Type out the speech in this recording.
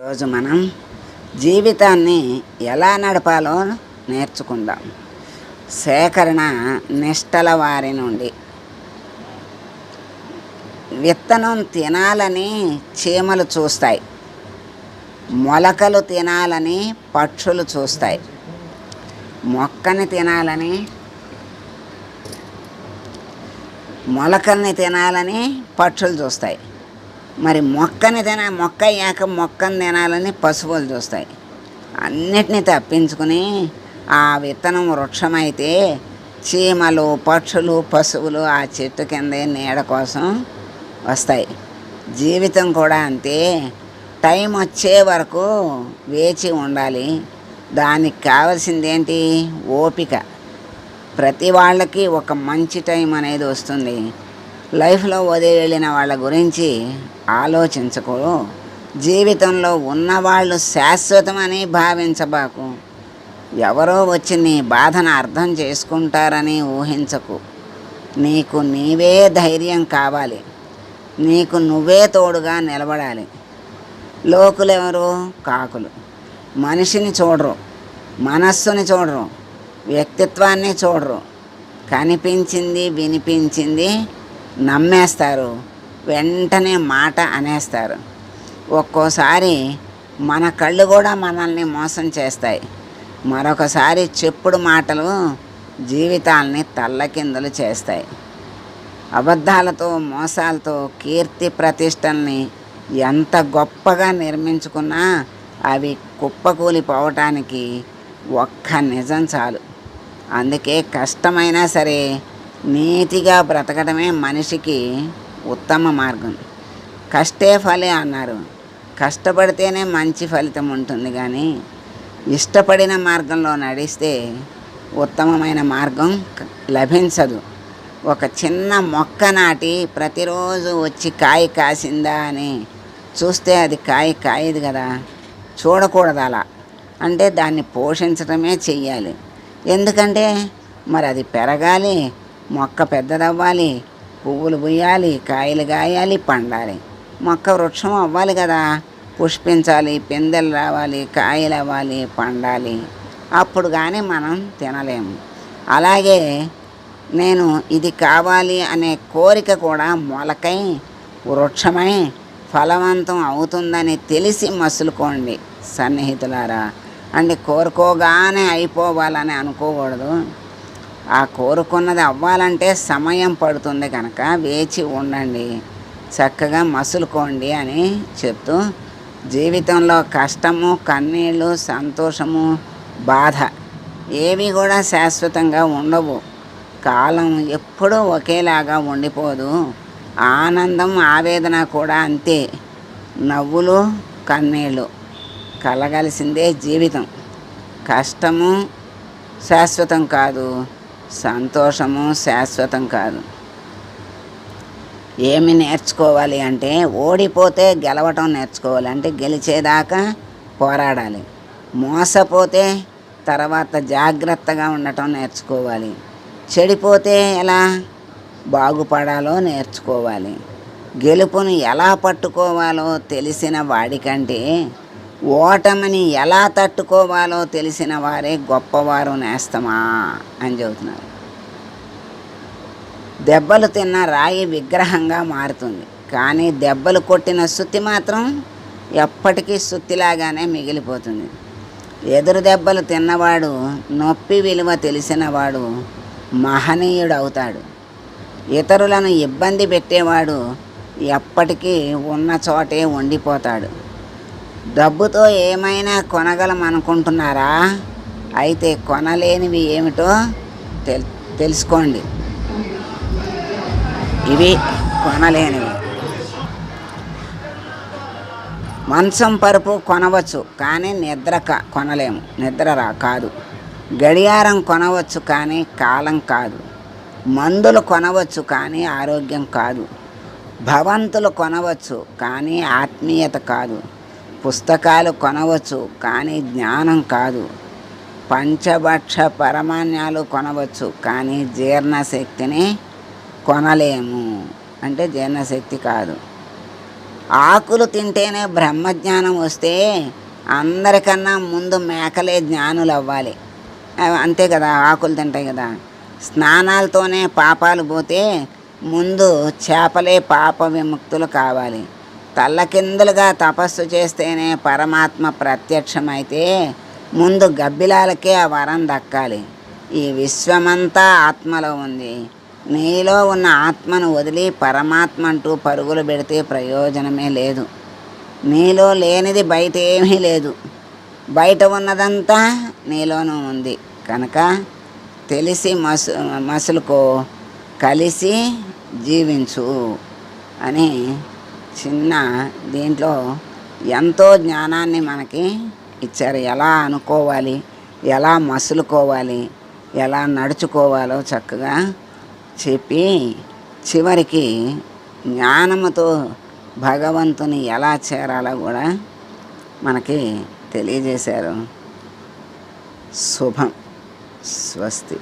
ఈరోజు మనం జీవితాన్ని ఎలా నడపాలో నేర్చుకుందాం. సేకరణ నిష్టల వారి నుండి. విత్తనం తినాలని చీమలు చూస్తాయి. మొలకలు తినాలని పక్షులు చూస్తాయి. మొక్కని తినాలని మొలకల్ని తినాలని పక్షులు చూస్తాయి. మరి మొక్కని తిన మొక్క అయ్యాక మొక్కని తినాలని పశువులు చూస్తాయి. అన్నిటినీ తప్పించుకుని ఆ విత్తనం వృక్షమైతే చీమలు పక్షులు పశువులు ఆ చెట్టు కింద నీడ కోసం వస్తాయి. జీవితం కూడా అంతే. టైం వచ్చే వరకు వేచి ఉండాలి. దానికి కావాల్సింది ఏంటి ఓపిక. ప్రతి వాళ్ళకి ఒక మంచి టైం అనేది వస్తుంది. లైఫ్లో వదిలి వెళ్ళిన వాళ్ళ గురించి ఆలోచించకు. జీవితంలో ఉన్నవాళ్ళు శాశ్వతమని భావించబాకు. ఎవరో వచ్చి నీ బాధను అర్థం చేసుకుంటారని ఊహించకు. నీకు నీవే ధైర్యం కావాలి. నీకు నువ్వే తోడుగా నిలబడాలి. లోకులు ఎవరు కాకులు. మనిషిని చూడరు. మనస్సుని చూడరు. వ్యక్తిత్వాన్ని చూడరు. కనిపించింది వినిపించింది నమ్మేస్తారు. వెంటనే మాట అనేస్తారు. ఒక్కోసారి మన కళ్ళు కూడా మనల్ని మోసం చేస్తాయి. మరొకసారి చెప్పుడు మాటలు జీవితాల్ని తల్లకిందులు చేస్తాయి. అబద్ధాలతో మోసాలతో కీర్తి ప్రతిష్టల్ని ఎంత గొప్పగా నిర్మించుకున్నా అవి కుప్పకూలిపోవటానికి ఒక్క నిజం చాలు. అందుకే కష్టమైనా సరే నీతిగా బ్రతకడమే మనిషికి ఉత్తమ మార్గం. కష్టే ఫలే అన్నారు. కష్టపడితేనే మంచి ఫలితం ఉంటుంది కానీ ఇష్టపడిన మార్గంలో నడిస్తే ఉత్తమమైన మార్గం లభించదు. ఒక చిన్న మొక్క నాటి ప్రతిరోజు వచ్చి కాయ కాసిందా అని చూస్తే అది కాయ కాయదు కదా చూడకూడదు అలా. అంటే దాన్ని పోషించడమే చెయ్యాలి. ఎందుకంటే మరి అది పెరగాలి మొక్క పెద్దదవ్వాలి పువ్వులు పుయ్యాలి కాయలు కాయాలి పండాలి. మొక్క వృక్షం అవ్వాలి కదా. పుష్పించాలి పిందెలు రావాలి కాయలు అవ్వాలి పండాలి. అప్పుడు కానీ మనం తినలేము. అలాగే నేను ఇది కావాలి అనే కోరిక కూడా మొలకై వృక్షమై ఫలవంతం అవుతుందని తెలిసి మసులుకోండి సన్నిహితులారా. అంటే కోరుకోగానే అయిపోవాలని అనుకోకూడదు. ఆ కోరుకున్నది అవ్వాలంటే సమయం పడుతుంది కనుక వేచి ఉండండి. చక్కగా మసులుకోండి అని చెప్తూ జీవితంలో కష్టము కన్నీళ్ళు సంతోషము బాధ ఏవి కూడా శాశ్వతంగా ఉండవు. కాలం ఎప్పుడూ ఒకేలాగా ఉండిపోదు. ఆనందం ఆవేదన కూడా అంతే. నవ్వులు కన్నీళ్ళు కలగలిసిందే జీవితం. కష్టము శాశ్వతం కాదు. సంతోషము శాశ్వతం కాదు. ఏమి నేర్చుకోవాలి అంటే ఓడిపోతే గెలవటం నేర్చుకోవాలి. అంటే గెలిచేదాకా పోరాడాలి. మోసపోతే తర్వాత జాగ్రత్తగా ఉండటం నేర్చుకోవాలి. చెడిపోతే ఎలా బాగుపడాలో నేర్చుకోవాలి. గెలుపును ఎలా పట్టుకోవాలో తెలిసిన వాడికంటే ఓటమిని ఎలా తట్టుకోవాలో తెలిసిన వారే గొప్పవారు నేస్తమా అని చెబుతున్నారు. దెబ్బలు తిన్న రాయి విగ్రహంగా మారుతుంది. కానీ దెబ్బలు కొట్టిన సుత్తి మాత్రం ఎప్పటికీ సుత్తిలాగానే మిగిలిపోతుంది. ఎదురు దెబ్బలు తిన్నవాడు నొప్పి విలువ తెలిసినవాడు మహనీయుడు అవుతాడు ఇతరులను ఇబ్బంది పెట్టేవాడు ఎప్పటికీ ఉన్న చోటే ఉండిపోతాడు. డబ్బుతో ఏమైనా కొనగలం అనుకుంటున్నారా అయితే కొనలేనివి ఏమిటో తెల్ తెలుసుకోండి. ఇవి కొనలేనివి. మంచం పరుపు కొనవచ్చు కానీ నిద్ర కొనలేము. నిద్ర రా కాదు. గడియారం కొనవచ్చు కానీ కాలం కాదు. మందులు కొనవచ్చు కానీ ఆరోగ్యం కాదు. భవంతులు కొనవచ్చు కానీ ఆత్మీయత కాదు. పుస్తకాలు కొనవచ్చు కానీ జ్ఞానం కాదు. పంచభక్ష పరమాన్యాలు కొనవచ్చు కానీ జీర్ణశక్తిని కొనలేము. అంటే జీర్ణశక్తి కాదు. ఆకులు తింటేనే బ్రహ్మజ్ఞానం వస్తే అందరికన్నా ముందు మేకలే జ్ఞానులు అవ్వాలి అవి అంతే కదా ఆకులు తింటాయి కదా. స్నానాలతోనే పాపాలు పోతే ముందు చేపలే పాప విముక్తులు కావాలి. తల్లకిందులుగా తపస్సు చేస్తేనే పరమాత్మ ప్రత్యక్షమైతే ముందు గబ్బిలాలకే ఆ వరం దక్కాలి. ఈ విశ్వమంతా ఆత్మలో ఉంది. నీలో ఉన్న ఆత్మను వదిలి పరమాత్మ అంటూ పరుగులు పెడితే ప్రయోజనమే లేదు. నీలో లేనిది బయట ఏమీ లేదు. బయట ఉన్నదంతా నీలోనూ ఉంది. కనుక తెలిసి మసు మసులుకో. కలిసి జీవించు అని చిన్న దీంట్లో ఎంతో జ్ఞానాన్ని మనకి ఇచ్చారు. ఎలా అనుకోవాలి? ఎలా మసులుకోవాలి? ఎలా నడుచుకోవాలో చక్కగా చెప్పి చివరికి జ్ఞానముతో భగవంతుని ఎలా చేరాలో కూడా మనకి తెలియజేశారు. శుభం. స్వస్తి.